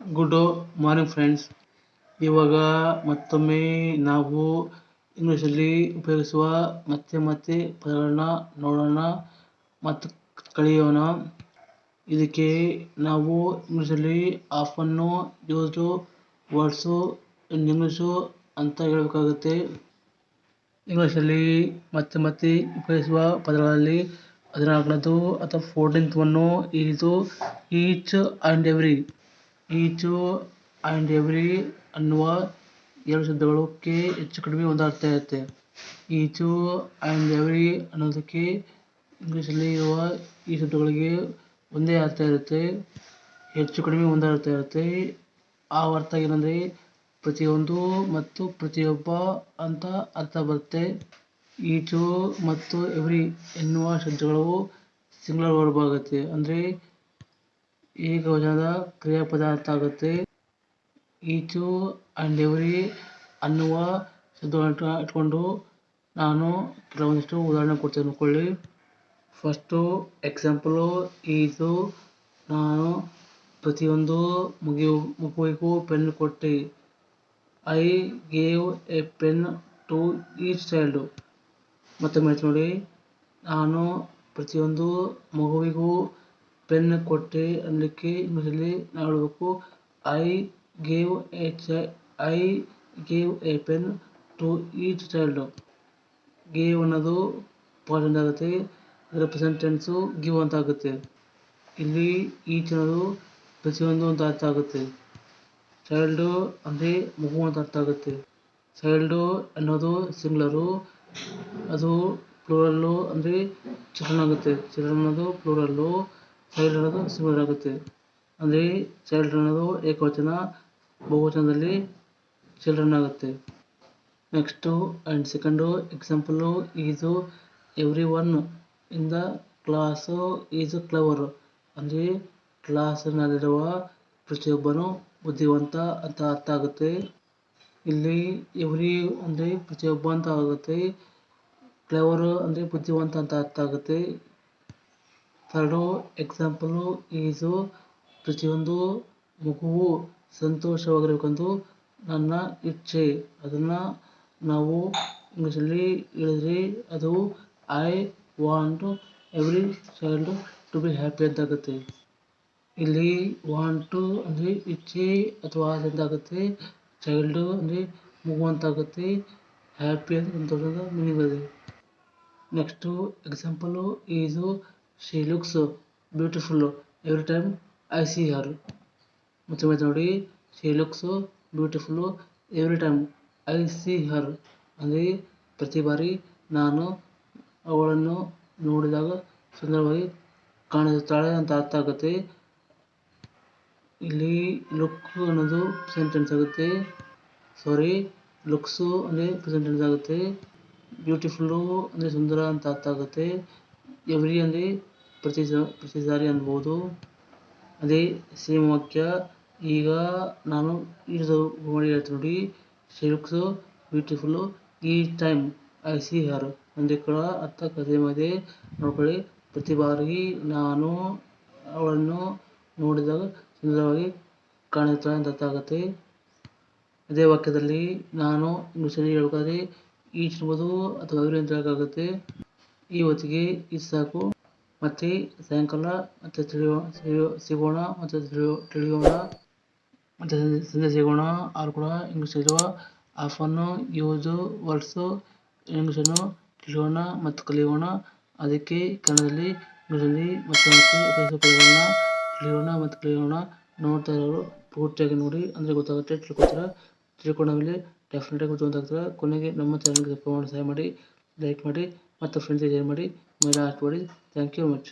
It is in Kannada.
ಗುಡ್ ಮಾರ್ನಿಂಗ್ ಫ್ರೆಂಡ್ಸ್ ಇವಾಗ ಮತ್ತೊಮ್ಮೆ ನಾವು ಇಂಗ್ಲೀಷಲ್ಲಿ ಉಪಯೋಗಿಸುವ ಮತ್ತೆ ಮತ್ತೆ ಪದಗಳನ್ನ ನೋಡೋಣ ಮತ್ತು ಕಲಿಯೋಣ. ಇದಕ್ಕೆ ನಾವು ಇಂಗ್ಲೀಷಲ್ಲಿ ಆಫನ್ನು ಯೂಸ್ಡು ವರ್ಡ್ಸು ಇಂಗ್ಲೀಷು ಅಂತ ಹೇಳಬೇಕಾಗುತ್ತೆ. ಇಂಗ್ಲೀಷಲ್ಲಿ ಮತ್ತೆ ಮತ್ತೆ ಉಪಯೋಗಿಸುವ ಪದಗಳಲ್ಲಿ ಹದಿನಾಲ್ಕನೇದು ಅಥವಾ ಫೋರ್ಟೀನ್ತ್ ಒನ್ನು ಇದು each and every each and every ಅನ್ನುವ ಎರಡು ಶಬ್ದಗಳಕ್ಕೆ ಹೆಚ್ಚು ಕಡಿಮೆ ಒಂದು ಅರ್ಥ ಇರುತ್ತೆ. ಈಚು ಆ್ಯಂಡ್ ಎವ್ರಿ ಅನ್ನೋದಕ್ಕೆ ಇಂಗ್ಲೀಷಲ್ಲಿ ಇರುವ ಈ ಶಬ್ದಗಳಿಗೆ ಒಂದೇ ಅರ್ಥ ಇರುತ್ತೆ. ಹೆಚ್ಚು ಕಡಿಮೆ ಒಂದೇ ಅರ್ಥ ಇರುತ್ತೆ. ಆ ಅರ್ಥ ಏನಂದರೆ ಪ್ರತಿಯೊಂದು ಮತ್ತು ಪ್ರತಿಯೊಬ್ಬ ಅಂತ ಅರ್ಥ ಬರುತ್ತೆ. ಈಚು ಮತ್ತು ಎವ್ರಿ ಎನ್ನುವ ಶಬ್ದಗಳು ಸಿಂಗ್ಲರ್ ವರ್ಬ್ ಆಗುತ್ತೆ. ಅಂದರೆ ಏಕವಚನದ ಕ್ರಿಯಾಪದ ಅರ್ಥ ಆಗುತ್ತೆ ಈಚು ಆ್ಯಂಡ್ ಎವ್ರಿ ಅನ್ನುವ ಶಬ್ದವನ್ನು ಇಟ್ಕೊಂಡು ನಾನು ಕೆಲವೊಂದಿಷ್ಟು ಉದಾಹರಣೆ ಕೊಡ್ತೀನಿ ಅಂದ್ಕೊಳ್ಳಿ ಫಸ್ಟು ಎಕ್ಸಾಂಪಲು ಈಜು ನಾನು ಪ್ರತಿಯೊಂದು ಮುಗಿಯು ಮಗುವಿಗೂ ಪೆನ್ ಕೊಟ್ಟೆ. I gave a pen to each child ಮತ್ತೊಮ್ಮೆ ನೋಡಿ. ನಾನು ಪ್ರತಿಯೊಂದು ಮಗುವಿಗೂ ಪೆನ್ ಕೊಟ್ಟೆ ಅನ್ನಲಿಕ್ಕೆ ಇಂಗ್ಲೀಷಲ್ಲಿ ನಾವು I gave a ಚೈ, I gave a pen to each child. Gave ಅನ್ನೋದು ಪಾಸ್ಟ್ ಆಗುತ್ತೆ. ಅದರ ಪ್ರೆಸೆಂಟ್ ಟೆನ್ಸು ಗಿವ್ ಅಂತ ಆಗುತ್ತೆ. ಇಲ್ಲಿ ಈಚ್ ಅನ್ನೋದು ಪ್ರತಿಯೊಂದು ಅಂತ ಅರ್ಥ ಆಗುತ್ತೆ. ಚೈಲ್ಡು ಅಂದರೆ ಮಗು ಅಂತ ಅರ್ಥ ಆಗುತ್ತೆ. ಚೈಲ್ಡು ಅನ್ನೋದು ಸಿಂಗ್ಲರು, ಅದು ಪ್ಲೂರಲ್ಲು ಅಂದರೆ ಚಿಲ್ಡ್ರನ್ ಆಗುತ್ತೆ. ಚಿಲ್ಡ್ರನ್ ಅನ್ನೋದು ಪ್ಲೂರಲ್ಲು. ಚೈಲ್ಡ್ ಅನ್ನೋದು ಸಿಂಗ್ಲರ್ ಆಗುತ್ತೆ. ಅಂದರೆ ಚೈಲ್ಡ್ ಅನ್ನೋದು ಏಕವಚನ, ಬಹುವಚನದಲ್ಲಿ ಚಿಲ್ಡ್ರನ್ ಆಗುತ್ತೆ next and second example is every one in the class is clever. ಅಂದರೆ ಕ್ಲಾಸಿನಲ್ಲಿರುವ ಪ್ರತಿಯೊಬ್ಬನು ಬುದ್ಧಿವಂತ ಅಂತ ಅರ್ಥ ಆಗುತ್ತೆ. ಇಲ್ಲಿ ಎವ್ರಿ ಅಂದರೆ ಪ್ರತಿಯೊಬ್ಬ ಅಂತ ಆಗುತ್ತೆ. ಕ್ಲವರು ಅಂದರೆ ಬುದ್ಧಿವಂತ ಅಂತ ಅರ್ಥ ಆಗುತ್ತೆ. ಥರ್ಡು ಎಕ್ಸಾಂಪಲು ಈಸು ಪ್ರತಿಯೊಂದು ಮಗುವು ಸಂತೋಷವಾಗಿರಬೇಕೆಂದು ನನ್ನ ಇಚ್ಛೆ. ಅದನ್ನು ನಾವು ಇಂಗ್ಲೀಷಲ್ಲಿ ಹೇಳಿದ್ರೆ ಅದು I want every child to be happy ಅಂತ ಆಗುತ್ತೆ ಇಲ್ಲಿ ವಾಂಟು ಅಂದರೆ ಇಚ್ಛೆ ಅಥವಾ ಆಸೆ ಅಂತ ಆಗುತ್ತೆ ಚೈಲ್ಡು ಅಂದರೆ ಮಗು ಅಂತ ಆಗುತ್ತೆ ಹ್ಯಾಪಿ ಅಂತ ಸಂತೋಷದ ಮೀನಿಂಗ್ ಇದೆ next example is she looks beautiful every time I see her ಮತ್ತೆ ನೋಡಿ she looks beautiful every time I see her ಅಂದರೆ ಪ್ರತಿ ಬಾರಿ ನಾನು ಅವಳನ್ನು ನೋಡಿದಾಗ ಸುಂದರವಾಗಿ ಕಾಣಿಸುತ್ತಾಳೆ ಅಂತ ಅರ್ಥ ಆಗುತ್ತೆ. ಇಲ್ಲಿ ಲುಕ್ ಅನ್ನೋದು ಪ್ರೆಸೆಂಟ್ ಆಗುತ್ತೆ. ಸಾರಿ ಲುಕ್ಸು ಅಂದರೆ ಪ್ರೆಸೆಂಟ್ ಆಗುತ್ತೆ. ಬ್ಯೂಟಿಫುಲ್ಲು ಅಂದರೆ ಸುಂದರ ಅಂತ ಅರ್ಥ ಆಗುತ್ತೆ. ಎವ್ರಿ ಅಂದರೆ ಪ್ರತಿ ಸ ಪ್ರತಿ ಸಾರಿ ಅನ್ಬೋದು. ಅದೇ ಸೇಮ್ ವಾಕ್ಯ, ಈಗ ನಾನು ಇದು ಮಾಡಿ ಹೇಳ್ತೀನಿ ನೋಡಿ. ಶಿ ಲುಕ್ಸು ಬ್ಯೂಟಿಫುಲ್ಲು ಈ ಟೈಮ್ ಐ ಸಿ ಹರ್ ಅಂದರೆ ಕೂಡ ಅರ್ಥ ಕಥೆ ಮಧ್ಯೆ ನೋಡ್ಕೊಳ್ಳಿ. ಪ್ರತಿ ಬಾರಿ ನಾನು ಅವಳನ್ನು ನೋಡಿದಾಗ ಸುಂದರವಾಗಿ ಕಾಣುತ್ತಾಳೆ ಅಂತ ಅರ್ಥ ಆಗುತ್ತೆ. ಅದೇ ವಾಕ್ಯದಲ್ಲಿ ನಾನು ಇಂಗ್ಲೀಷಲ್ಲಿ ಹೇಳ್ಬೇಕಾದ್ರೆ ಈಚ್ ಇರ್ಬೋದು ಅಥವಾ ಎವ್ರಿ ಅಂತ ಹೇಳೋಕ್ಕಾಗುತ್ತೆ ಈ ಹೊತ್ತಿಗೆ ಇದು ಸಾಕು ಮತ್ತೆ ಸಾಯಂಕಾಲ ಮತ್ತೆ ತಿಳಿಯೋ ಸಿಗೋಣ ಮತ್ತೆ ತಿಳಿಯೋ, ತಿಳಿಯೋಣ ಮತ್ತೆ ಸಂಜೆ ಸಿಗೋಣ. ಆರು ಕೂಡ ಇಂಗ್ಲೀಷಲ್ಲಿರುವ ಆಫನ್ನು ಯೂಸು ವರ್ಡ್ಸು ಇಂಗ್ಲೀಷನ್ನು ತಿಳಿಯೋಣ ಮತ್ತು ಕಲಿಯೋಣ. ಅದಕ್ಕೆ ಕನ್ನಡದಲ್ಲಿ ಇಂಗ್ಲೀಷಲ್ಲಿ ಮತ್ತೆ ಪದಗಳನ್ನ ತಿಳಿಯೋಣ ಮತ್ತು ಕಲಿಯೋಣ. ನೋಡ್ತಾ ಇರೋರು ಪೂರ್ತಿಯಾಗಿ ನೋಡಿ. ಅಂದರೆ ಗೊತ್ತಾಗುತ್ತೆ ತಿಳ್ಕೊತಾರೆ ತಿಳ್ಕೊಂಡ ಮೇಲೆ ಡೆಫಿನೆಟಾಗಿ ಗೊತ್ತಾಗ್ತದೆ ಕೊನೆಗೆ ನಮ್ಮ ಚಾನಲ್ಗೆ ಮಾಡಿ ಸಹಾಯ ಮಾಡಿ ಲೈಕ್ ಮಾಡಿ. ಮತ್ತು ಫ್ರೆಂಡ್ಸಿಗೆ ಶೇರ್ ಮಾಡಿ ಮೇಲೆ ಹಾಕಿ ಥ್ಯಾಂಕ್ ಯು ಮಚ್